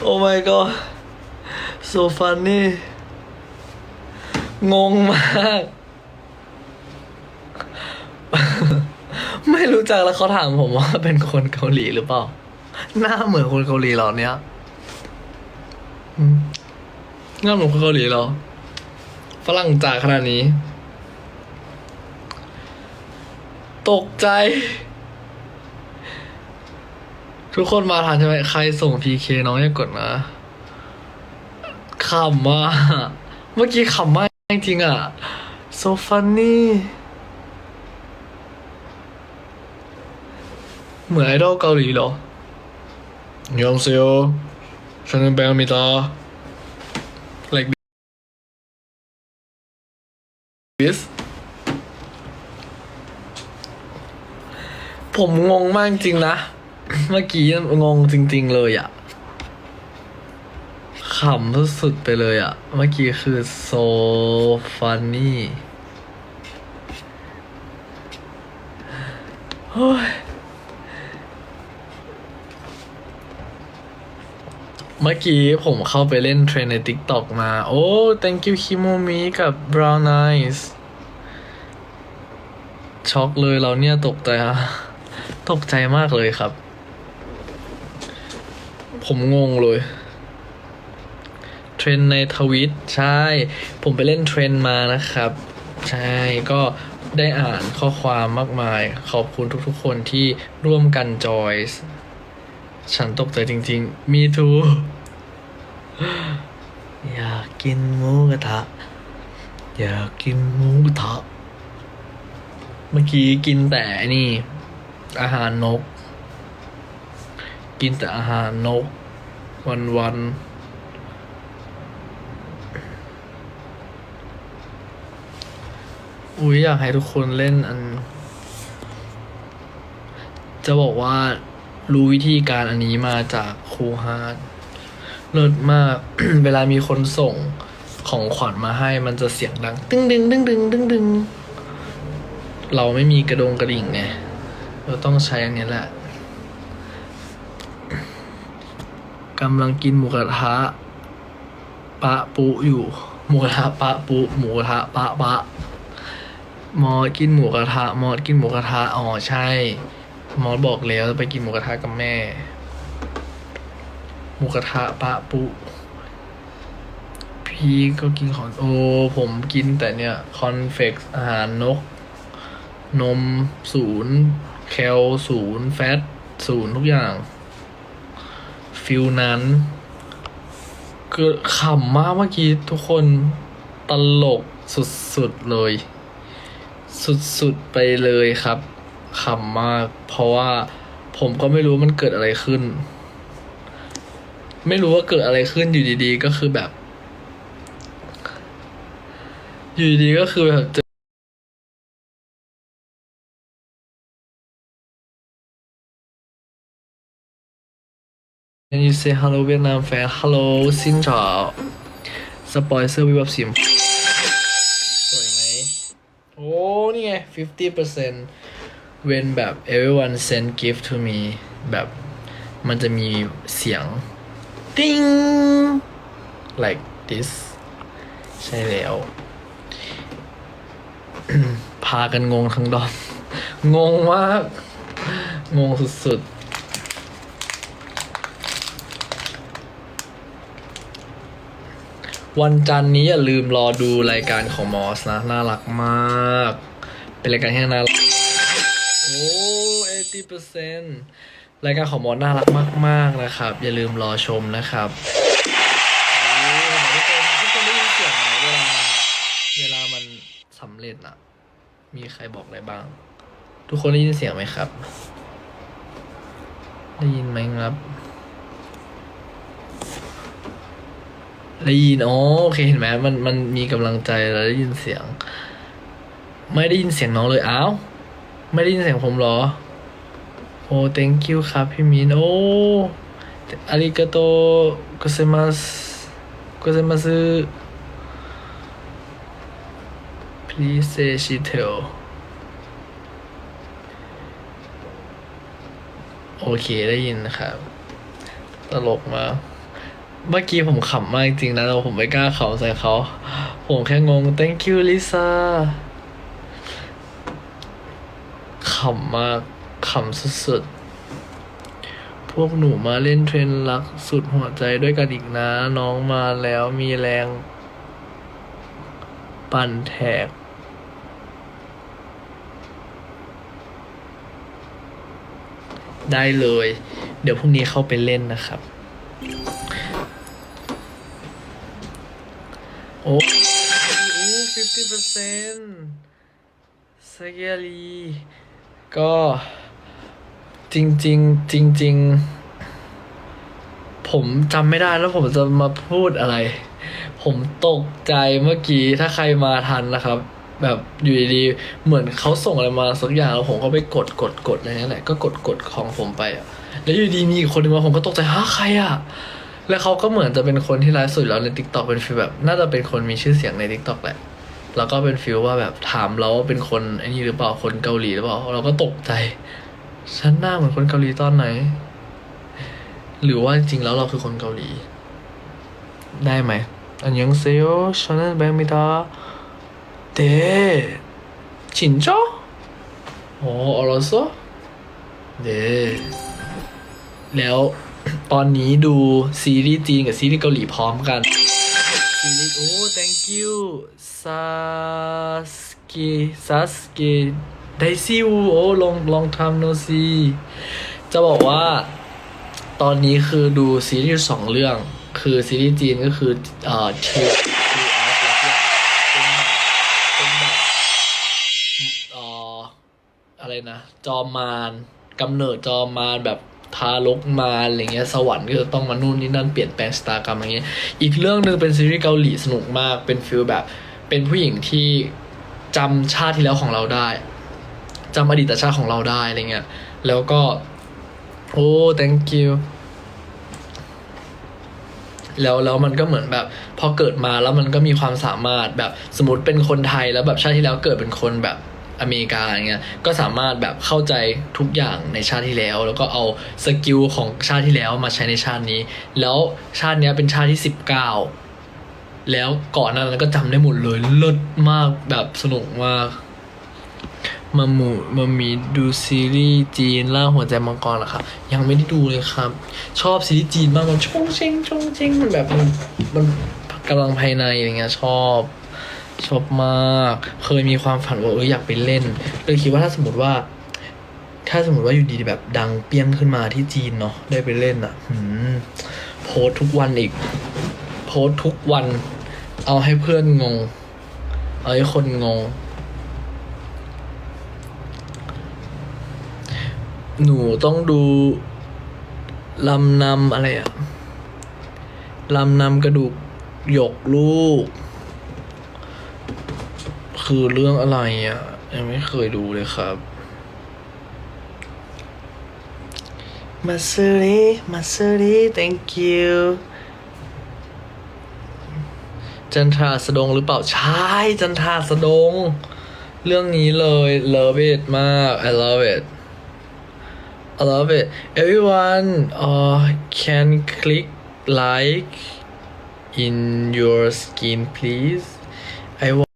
โอ้ my god so funny งงมาก ไม่รู้จักแล้วเขาถามผมว่าเป็นคนเกาหลีหรือเปล่า หน้าเหมือนคนเกาหลีเหรอเนี้ยหน้าเหมือนคนเกาหลีเหรอ ฝรั่งจ๋าขนาดนี้ ตกใจ ทุกคนมาทานใช่ไหมใครส่งพีเคน้องให้กดนะขำมาเมื่อกี้ขำมากจริงๆอะ so funny เหมือนไอดอลเกาหลีเหรอยองซิโอฉันเป็นแบงค์มิตา like this ผมงงมากจริงนะ เมื่อกี้งงจริง ๆ เลยอะขำสุดๆไปเลยอะเมื่อกี้คือ so funny เฮ้ยเมื่อกี้ผมเข้าไปเล่นเทรนใน TikTok มา โอ้ thank you คิโมมิกับ brown eyes ช็อกเลยเราเนี่ยตกใจอะตกใจมากเลยครับ ผมงงเลย เทรนด์ในทวิตใช่ ผมไปเล่นเทรนด์มานะครับ ใช่ก็ได้อ่านข้อความมากมาย ขอบคุณทุกๆคนที่ร่วมกันจอยส์ฉันตกใจจริงๆ มีทู อยากกินหมูกระทะ อยากกินหมูกระทะ เมื่อกี้กินแต่นี่ อาหารนก กินแต่อาหารนก วันวันอุ้ยอยากให้ทุกคนเล่นอัน จะบอกว่ารู้วิธีการอันนี้มาจากครูฮาร์ดเลิศมาก เวลามีคนส่งของขวัญมาให้มันจะเสียงดัง ตึ้งดึงดึงดึงดึงดึงเราไม่มีกระดงกระดิ่งไงเราต้องใช้อันนี้แหละ กำลังกินหมูกระทะปะปุอยู่ หมูกระทะปะปุหมูกระทะปะปะมอสกินหมูกระทะมอสกินหมูกระทะอ๋อใช่ มอสบอกแล้วจะไปกินหมูกระทะกับแม่ หมูกระทะปะปุ พี่ก็กินของโอ้ผมกินแต่เนี่ยคอนเฟกอาหารนก นมศูนย์แคลศูนย์แฟตศูนย์ทุกอย่าง ฟิลนั้น คือขำมากเมื่อกี้ทุกคนตลกสุดๆเลย สุดๆไปเลยครับขำมาก เพราะว่าผมก็ไม่รู้มันเกิดอะไรขึ้น ไม่รู้ว่าเกิดอะไรขึ้นอยู่ดีๆ ก็คือแบบ อยู่ดีๆก็คือแบบ Can you say hello เวียดนามแฟน Hello ซินจาสปอยเซอร์วิบับสิมสวยไหม โอ้ นี่ไง 50% when แบบ everyone send gift to me แบบมันจะมีเสียง ติ้ง like this ใช่แล้ว พากันงงทั้งดอมงงมาก งงสุดๆ วันจันนี้อย่าลืมรอดูรายการของมอสนะ น่ารักมาก เป็นรายการที่น่ารัก โอ้เอตีเปอร์เซนต์รายการของมอสน่ารักมาก ๆ นะครับ อย่าลืมรอชมนะครับโอ้ทุกคนทุกคนได้ยินเสียงไหมเวลาเวลามันสำเร็จอะมีใครบอกอะไรบ้าง ทุกคนได้ยินเสียงไหมครับ ได้ยินไหมครับ ได้ยิน อ๋อ โอเค เห็นไหมมัน มันมีกำลังใจแล้วได้ยินเสียง ไม่ได้ยินเสียงน้องเลย อ้าว ไม่ได้ยินเสียงผมหรอ โอ้ thank you ครับ พี่มิน โอ้อาริกาโตโกเซมัสโกเซมัส please say she tell โอเค ได้ยินนะครับ ตลกมาก เมื่อกี้ผมขำมากจริงๆนะแต่ผมไม่กล้าขำใส่เขา ผมแค่งง thank you Lisa ขำมากขำสุดๆ พวกหนูมาเล่นเทรนรักสุดหัวใจด้วยกันอีกนะ น้องมาแล้วมีแรง ปั่นแท็กได้เลย เดี๋ยวพรุ่งนี้เข้าไปเล่นนะครับ โอ้โอ้ฟิฟตี้เปอร์เซ็นต์สเกลีก็จริงจริงๆจริงๆผมจำไม่ได้แล้วผมจะมาพูดอะไร ผมตกใจเมื่อกี้ถ้าใครมาทันนะครับ แบบอยู่ดีๆเหมือนเขาส่งอะไรมาสักอย่างแล้วผมก็ไปกดกดกดอะไรนั่นแหละก็กดกดของผมไปอะแล้วอยู่ดีมีอีกคนนึงมาผมก็ตกใจฮะใครอะ แล้วเขาก็เหมือนจะเป็นคนที่ไลฟ์สดแล้วใน t ิ k t o k เป็นฟีลแบบ น่าจะเป็นคนมีชื่อเสียงใน t ิ k t o k แหละ แล้วก็เป็นฟีลว่าแบบถามเราว่าเป็นคนไอ้นี่หรือเปล่าคนเกาหลีหรือเปล่าเราก็ตกใจฉันหน้าเหมือนคนเกาหลีตอนไหน หรือว่าจริงๆแล้วเราคือคนเกาหลี ได้ไหมอันยังเซโยชนนแบงมิดาเด้จินจ้อโอ้อรสเดแล้ว ตอนนี้ดูซีรีส์จีนกับซีรีส์เกาหลีพร้อมกัน ซีรีส์โอ้ thank you ซาสกิซาสกิไดซิวโอ้ลองลองทำโนซีจะบอกว่า ตอนนี้คือดูซีรีส์สองเรื่อง คือซีรีส์จีนก็คือเอ่อเทลเป็นแบบเป็นแบบเอ่ออะไรนะ จอมมารกำเนิดจอมมารแบบ ทารกมาอะไรเงี้ยสวรรค์ก็จะต้องมานู่นนี่นั่นเปลี่ยนแปลงชะตากรรมอะไรเงี้ยอีกเรื่องหนึ่งเป็นซีรีส์เกาหลีสนุกมากเป็นฟิลแบบ เป็นผู้หญิงที่จำชาติที่แล้วของเราได้จำอดีตชาติของเราได้อะไรเงี้ยแล้วก็โอ้ thank you แล้วแล้วมันก็เหมือนแบบพอเกิดมาแล้วมันก็มีความสามารถแบบสมมติเป็นคนไทยแล้วแบบชาติที่แล้วเกิดเป็นคนแบบ อเมริกาอย่างเงี้ยก็สามารถแบบเข้าใจทุกอย่างในชาติที่แล้ว แล้วก็เอาสกิลของชาติที่แล้วมาใช้ในชาตินี้ แล้วชาตินี้เป็นชาติที่สิบเก้าแล้วก่อนนานั้นก็จำได้หมดเลยเลิศมากแบบสนุกมากมาหมูมามีดูซีรีส์จีนล่าหัวใจมังกรเหรอครับ ยังไม่ได้ดูเลยครับ ชอบซีรีส์จีนมากมันชงเชงชงเชงมันแบบมันมันกำลังภายในอะไรเงี้ยชอบ ชอบมาก เคยมีความฝันว่าเอออยากไปเล่นเลยคิดว่าถ้าสมมติว่า ถ้าสมมติว่าอยู่ดีๆแบบดังเปี้ยงขึ้นมาที่จีนเนาะได้ไปเล่นอะโพสทุกวันอีก โพสทุกวัน เอาให้เพื่อนงง เอาให้คนงง หนูต้องดูลำนำอะไรอะลำนำกระดูกหยกลูก คือเรื่องอะไรอะยังไม่เคยดูเลยครับมาซ u รีมาซ u รี thank you จันทราสดงหรือเปล่า ใช่ จันทราสดง เรื่องนี้เลย love it มาก I love it I love it. Everyone uh, can click like in your skin, please. I wa-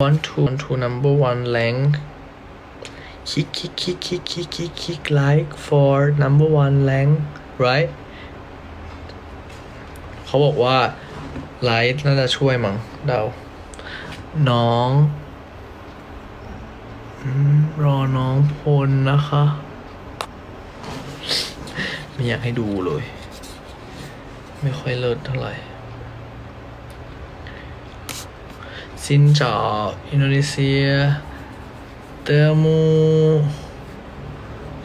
want to want to number one rank. Kick, kick, kick, kick, kick, kick, kick like for number one rank, right? เขาบอกว่าไลท์น่าจะช่วยมั้งเดา น้องรอน้องพลนะคะ ไม่อยากให้ดูเลย ไม่ค่อยเลิศเท่าไหร่ xin Indonesia. Temu.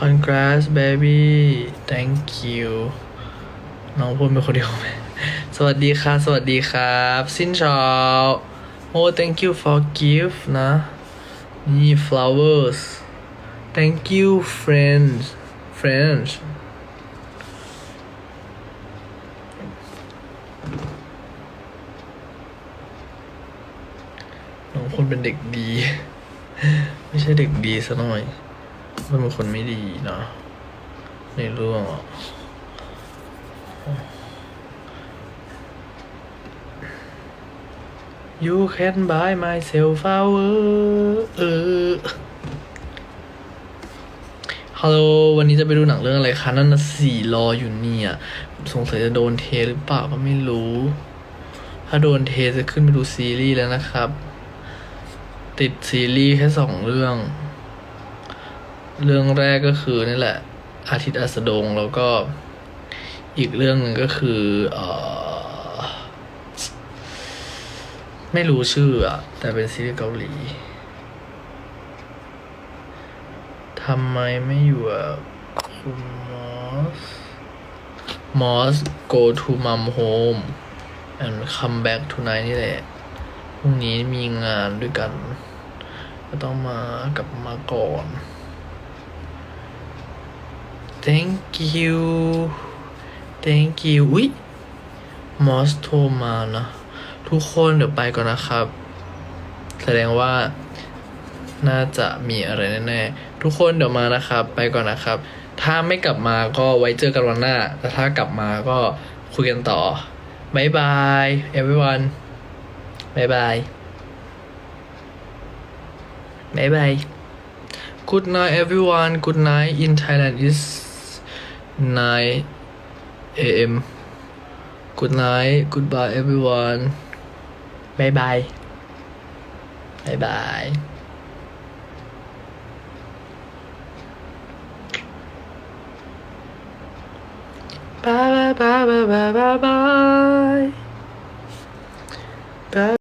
Congrats baby. Thank you. น้องพูดเป็นคนเดียวไหมสวัสดีค่ะ oh thank you for gift นะนี่ flowers. Thank you friends. Friends. น้องคนเป็นเด็กดี ไม่ใช่เด็กดีซะหน่อย มันเป็นคนไม่ดีเนาะในเรื่องอะ You can buy myself flower เออฮัลโหลวันนี้จะไปดูหนังเรื่องอะไรคะ นั่นนะสี่รออยู่เนี่ย สงสัยจะโดนเทหรือเปล่าก็ไม่รู้ ถ้าโดนเทจะขึ้นไปดูซีรีส์แล้วนะครับ ติดซีรีส์แค่สองเรื่อง เรื่องแรกก็คือนี่แหละ อาทิตย์อัสดงแล้วก็อีกเรื่องหนึ่งก็คือเออไม่รู้ชื่ออะแต่เป็นซีรีส์เกาหลีทำไมไม่อยู่อะคุณมอสมอส go to mom home and come back tonight นี่แหละ พรุ่งนี้มีงานด้วยกัน ก็ต้องมากลับมาก่อน thank you thank you อุ๊ยมอสโทรมานะ ทุกคนเดี๋ยวไปก่อนนะครับ แสดงว่าน่าจะมีอะไรแน่ๆ ทุกคนเดี๋ยวมานะครับ ไปก่อนนะครับ ถ้าไม่กลับมาก็ไว้เจอกันวันหน้า แต่ถ้ากลับมาก็คุยกันต่อบายบาย everyone บายบายบายบาย Good night everyone Good night in Thailand is 9 a.m. Good night Goodbye everyone Bye bye Bye bye Bye bye bye bye bye bye bye